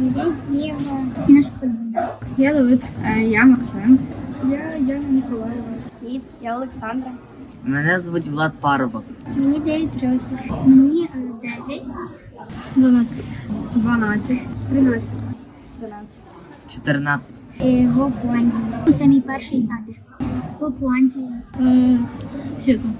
Я Єва. Я Давид. Е, Я Максим. Я Яна Ніколаєва. Привіт, я Олександра. Мене звуть Влад Парубок. Мені 9 років. Мені 9. 12. 12. 13. 12. 14. Е, В Опландії. Це мій перший табір. В. Е, Світло.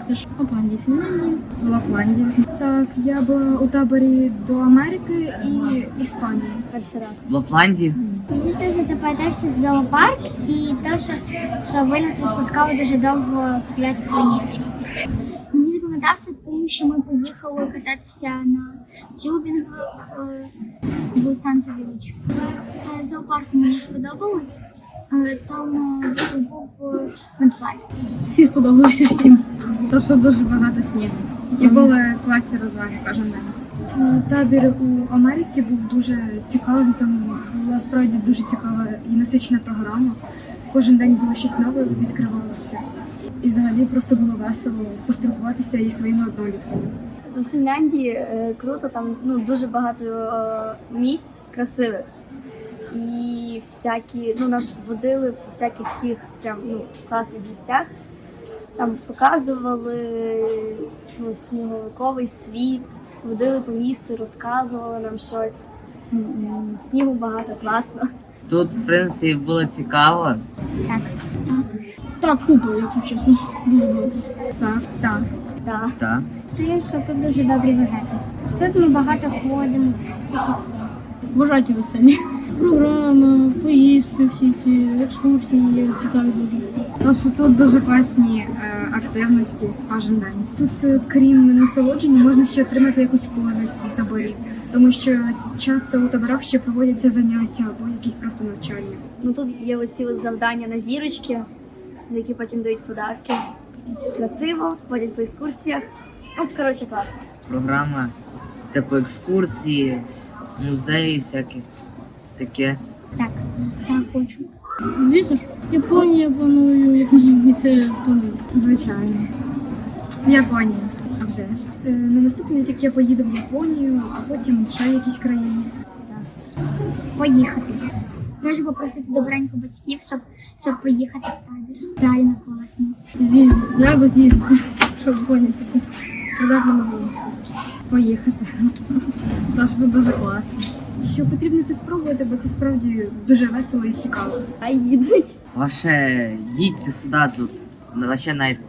Це ж Опландія, Фінляндія. В Лапландії. Так, я була у таборі до Америки і Іспанії. Перший раз. В Лапландії Мені дуже запам'ятався зоопарк і те, що, що ви нас відпускали дуже довго гуляти свинірчі. Мені запам'ятався тим, що ми поїхали кататися на тюбінгах е, в санта віліч В зоопарку мені сподобалось. Е, Там е, був е, медведь. Всі сподобалося всім. Тому що дуже багато снігу. І були класні розваги кожен день. Е, Табір у Америці був дуже цікавий. Там була справді дуже цікава і насичена програма. Кожен день було щось нове, відкривалося. І взагалі просто було весело поспілкуватися із своїми однолітками. У Фінляндії е, круто, там ну, дуже багато е, місць красивих. І всякі, ну, нас водили по всяких таких прям ну, класних місцях. Там показували ну, сніговиковий світ, водили по місту, розказували нам щось. Снігу багато, класно. тут, в принципі, було цікаво. Так. Так, купа, якщо чесно. Дуже багато. Так, так. Да. Так. Тим, що тут дуже добрі вегети. Тут ми багато ходимо. всякі веселі. Програма, поїздки, всі ці екскурсії цікаві дуже. Тому що тут дуже класні е, активності кожен день. Тут, е, крім насолодження, можна ще отримати якусь користь у таборі, тому що часто у таборах ще проводяться заняття або якісь просто навчання. Ну тут є оці от завдання на зірочки, за які потім дають подарки. Красиво, водять по екскурсіях. Ну, коротше, класно. Програма, типу екскурсії, музеї всякі. Таке. Так, так хочу. Звісно ж, Японія планую, як мінімум, і це планую. Звичайно. В Японії. А вже ж. Е, На наступний рік я поїду в Японію, а потім в ще якісь країни. Поїхати. Можу попросити добренько батьків, щоб, щоб поїхати в табір. Реально класно. З'їздити, треба з'їздити, щоб поняти це. Придатно не було. Поїхати. Тож це дуже класно. Що потрібно це спробувати, бо це справді дуже весело і цікаво. А їдуть. Ваше їдьте сюди тут. Вообще найс.